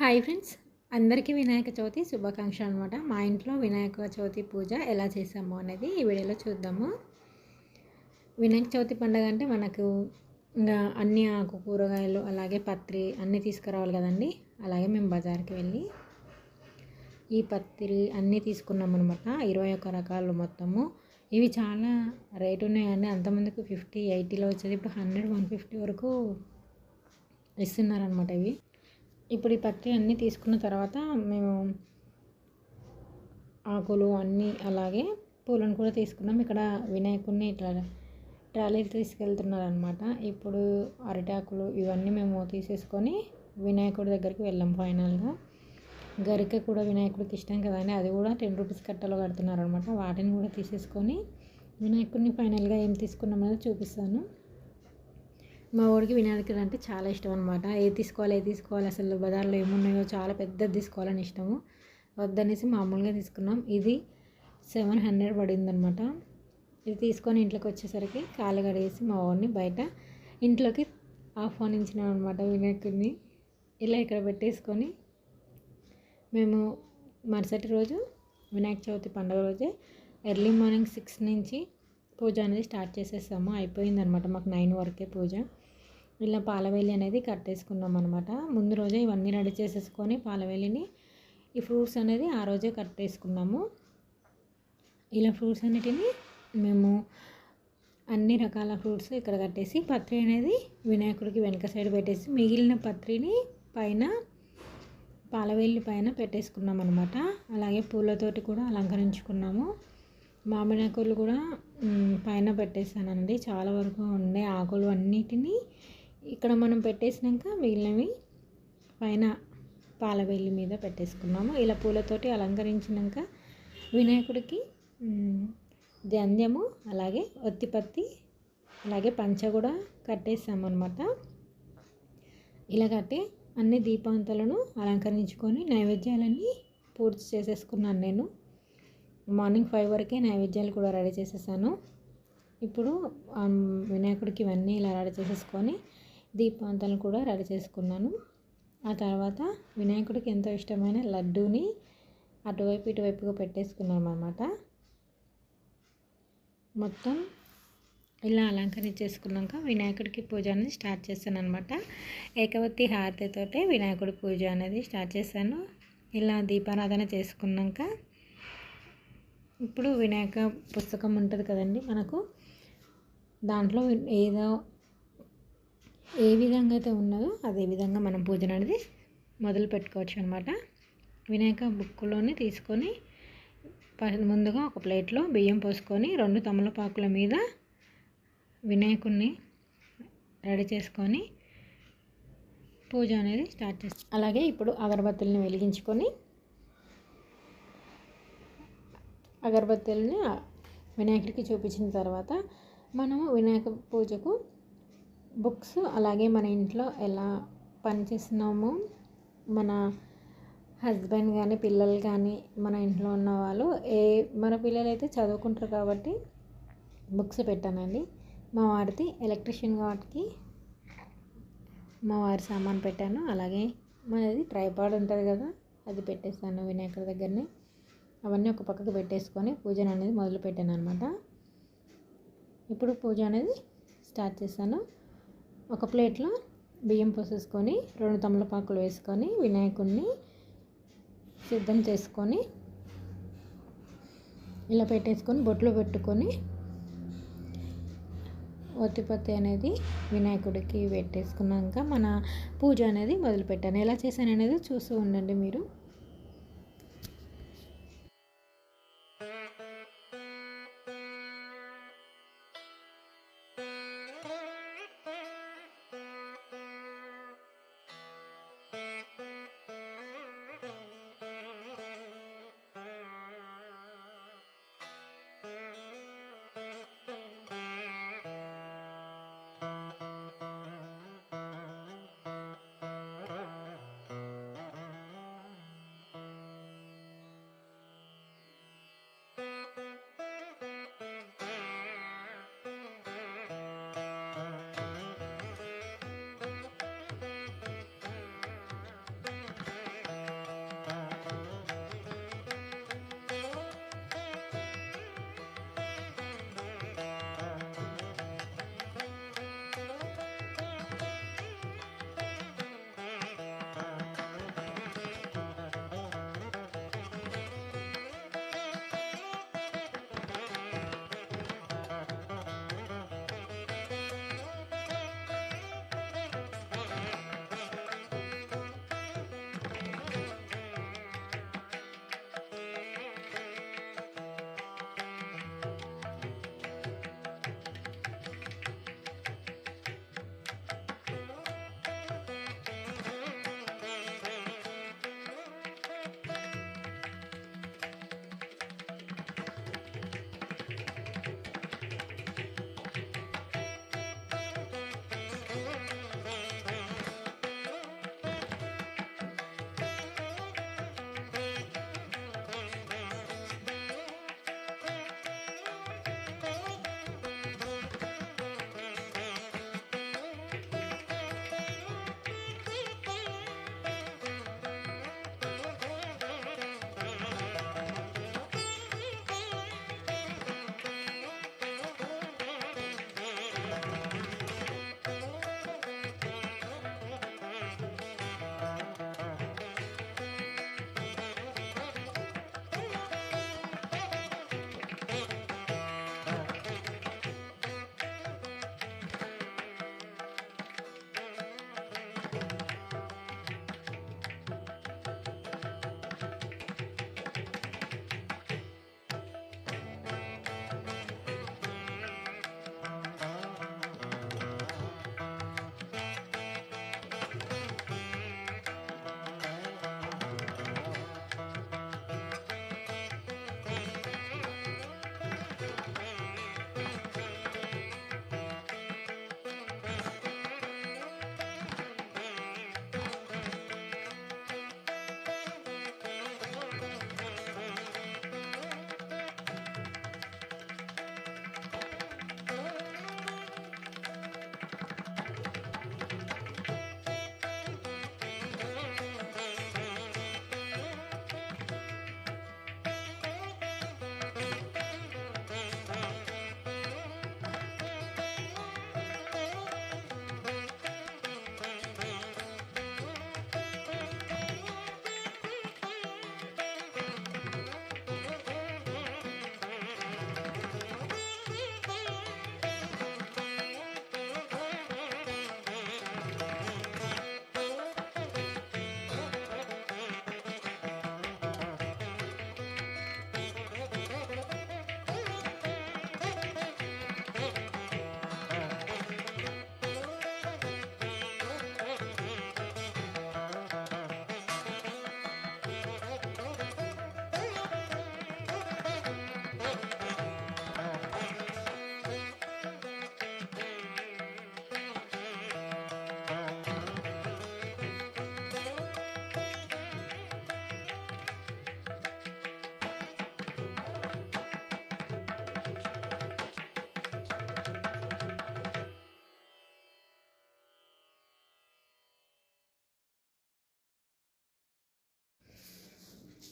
Hi friends. అందరికీ వినాయక చవితి శుభాకాంక్షలు అనమాట మా ఇంట్లో వినాయక చవితి పూజ ఎలా చేసాము అనేది ఈ వీడియోలో చూద్దాము. వినాయక చవితి పండుగ అంటే మనకు ఇంకా అన్ని ఆకు కూరగాయలు అలాగే పత్రి అన్నీ తీసుకురావాలి కదండి. అలాగే మేము బజార్కి వెళ్ళి ఈ పత్రి అన్నీ తీసుకున్నాం అనమాట ఇరవై ఒక్క రకాలు మొత్తము. ఇవి చాలా రేటు ఉన్నాయండి అంతమందికి ఫిఫ్టీ ఎయిటీలో వచ్చేది ఇప్పుడు హండ్రెడ్ వన్ ఫిఫ్టీ వరకు ఇస్తున్నారనమాట ఇవి. ఇప్పుడు ఈ పత్తి అన్నీ తీసుకున్న తర్వాత మేము ఆకులు అన్నీ అలాగే పూలను కూడా తీసుకున్నాం. ఇక్కడ వినాయకుడిని ఇట్లా ట్రాలీ తీసుకెళ్తున్నారు అనమాట ఇప్పుడు అరిటాకులు ఇవన్నీ మేము తీసేసుకొని వినాయకుడి దగ్గరికి వెళ్ళాం ఫైనల్గా. గరిక కూడా వినాయకుడికి ఇష్టం కదండి అది కూడా టెన్ రూపీస్ కట్టలో కడుతున్నారు అనమాట వాటిని కూడా తీసేసుకొని వినాయకుడిని ఫైనల్గా ఏం తీసుకున్నాం అనేది చూపిస్తాను. మా ఊరికి వినాయకుడు అంటే చాలా ఇష్టం అనమాట ఏది తీసుకోవాలి ఏది తీసుకోవాలి అసలు బజార్లో ఏమున్నాయో చాలా పెద్దది తీసుకోవాలని ఇష్టము. వద్దనేసి మామూలుగా తీసుకున్నాం. ఇది సెవెన్ హండ్రెడ్ పడిందనమాట ఇది తీసుకొని ఇంట్లోకి వచ్చేసరికి కాలు కడిగేసి మా వాడిని బయట ఇంట్లోకి ఆహ్వానించినాం అనమాట వినాయకుడిని. ఇలా ఇక్కడ పెట్టేసుకొని మేము మరుసటి రోజు వినాయక చవితి పండుగ రోజే ఎర్లీ మార్నింగ్ సిక్స్ నుంచి పూజ అనేది స్టార్ట్ చేసేసాము. అయిపోయిందనమాట మాకు నైన్ వరకే పూజ. ఇలా పాలవేలి అనేది కట్టేసుకున్నాం అనమాట ముందు రోజే ఇవన్నీ రెడీ చేసేసుకొని పాలవేలిని ఈ ఫ్రూట్స్ అనేది ఆ రోజే కట్టేసుకున్నాము. ఇలా ఫ్రూట్స్ అన్నిటిని మేము అన్ని రకాల ఫ్రూట్స్ ఇక్కడ కట్టేసి పత్రి అనేది వినాయకుడికి వెనక సైడ్ పెట్టేసి మిగిలిన పత్రిని పైన పాలవేలి పైన పెట్టేసుకున్నాం అనమాట అలాగే పూలతోటి కూడా అలంకరించుకున్నాము. మామిడాకులు కూడా పైన పెట్టేసానండి చాలా వరకు ఉండే ఆకులు అన్నిటినీ ఇక్కడ మనం పెట్టేసినాక మిగిలినవి పైన పాలవెల్లి మీద పెట్టేసుకున్నాము. ఇలా పూలతోటి అలంకరించినాక వినాయకుడికి జంధ్యము అలాగే ఒత్తిపత్తి అలాగే పంచ కూడా కట్టేసామన్నమాట. ఇలా కట్టి అన్ని దీపాంతలను అలంకరించుకొని నైవేద్యాలన్నీ పూర్తి చేసేసుకున్నాను నేను. మార్నింగ్ ఫైవ్ వరకే నైవేద్యాలు కూడా రెడీ చేసేసాను. ఇప్పుడు వినాయకుడికి ఇవన్నీ ఇలా రెడీ చేసేసుకొని దీపాంతాలను కూడా రెడీ చేసుకున్నాను. ఆ తర్వాత వినాయకుడికి ఎంతో ఇష్టమైన లడ్డూని అటువైపు ఇటువైపుగా పెట్టేసుకున్నాం అన్నమాట మొత్తం ఇలా అలంకరించేసుకున్నాక వినాయకుడికి పూజ అనేది స్టార్ట్ చేశాను అనమాట ఏకవతి హారతితోటే వినాయకుడి పూజ అనేది స్టార్ట్ చేశాను. ఇలా దీపారాధన చేసుకున్నాక ఇప్పుడు వినాయక పుస్తకం ఉంటుంది కదండి మనకు. దాంట్లో ఏదో ఏ విధంగా అయితే ఉన్నదో అదే విధంగా మనం పూజను అనేది మొదలు పెట్టుకోవచ్చు అనమాట వినాయక బుక్కులోని తీసుకొని ముందుగా ఒక ప్లేట్లో బియ్యం పోసుకొని రెండు తమలపాకుల మీద వినాయకుడిని రెడీ చేసుకొని పూజ అనేది స్టార్ట్ చేస్తాం అలాగే ఇప్పుడు అగరబత్తుల్ని వెలిగించుకొని అగరబత్తుల్ని వినాయకుడికి చూపించిన తర్వాత మనము వినాయక పూజకు బుక్స్ అలాగే మన ఇంట్లో ఎలా పనిచేస్తున్నామో మన హస్బెండ్ కానీ పిల్లలు కానీ మన ఇంట్లో ఉన్న వాళ్ళు ఏ మన పిల్లలు అయితే చదువుకుంటారు కాబట్టి బుక్స్ పెట్టానండి. మా వారిది ఎలక్ట్రిషియన్ కాబట్టి మా వారి సామాన్ పెట్టాను. అలాగే మనది ట్రైపాడ్ ఉంటుంది కదా అది పెట్టేస్తాను వినాయకుడి దగ్గరనే. అవన్నీ ఒక పక్కకు పెట్టేసుకొని పూజను అనేది మొదలు పెట్టాను అనమాట ఇప్పుడు పూజ అనేది స్టార్ట్ చేశాను ఒక ప్లేట్లో బియ్యం పోసేసుకొని రెండు తమలపాకులు వేసుకొని వినాయకుడిని సిద్ధం చేసుకొని ఇలా పెట్టేసుకొని బొట్లు పెట్టుకొని ఒత్తిపత్తి అనేది వినాయకుడికి పెట్టేసుకున్నాక మన పూజ అనేది మొదలుపెట్టాను. ఎలా చేశాను అనేది చూస్తూ ఉండండి మీరు.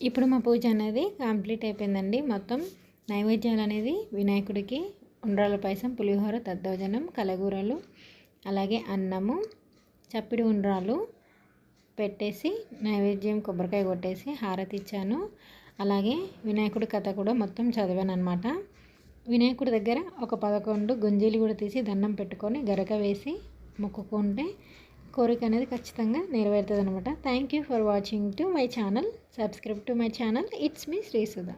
ఇప్పుడు మా పూజ అనేది కంప్లీట్ అయిపోయిందండి. మొత్తం నైవేద్యాలు అనేది వినాయకుడికి ఉండ్రాల పాయసం పులిహోర దద్దోజనం కలగూరలు అలాగే అన్నము చప్పిడి ఉండ్రాలు పెట్టేసి నైవేద్యం కొబ్బరికాయ కొట్టేసి హారతి ఇచ్చాను. అలాగే వినాయకుడి కథ కూడా మొత్తం చదివాను అనమాట వినాయకుడి దగ్గర ఒక పదకొండు గుంజీలు కూడా తీసి దండం పెట్టుకొని గరక వేసి మొక్కుకుంటే కోరిక అనేది ఖచ్చితంగా నెరవేరుతుంది అనమాట thank you for watching to my channel subscribe to my channel it's me Srisudha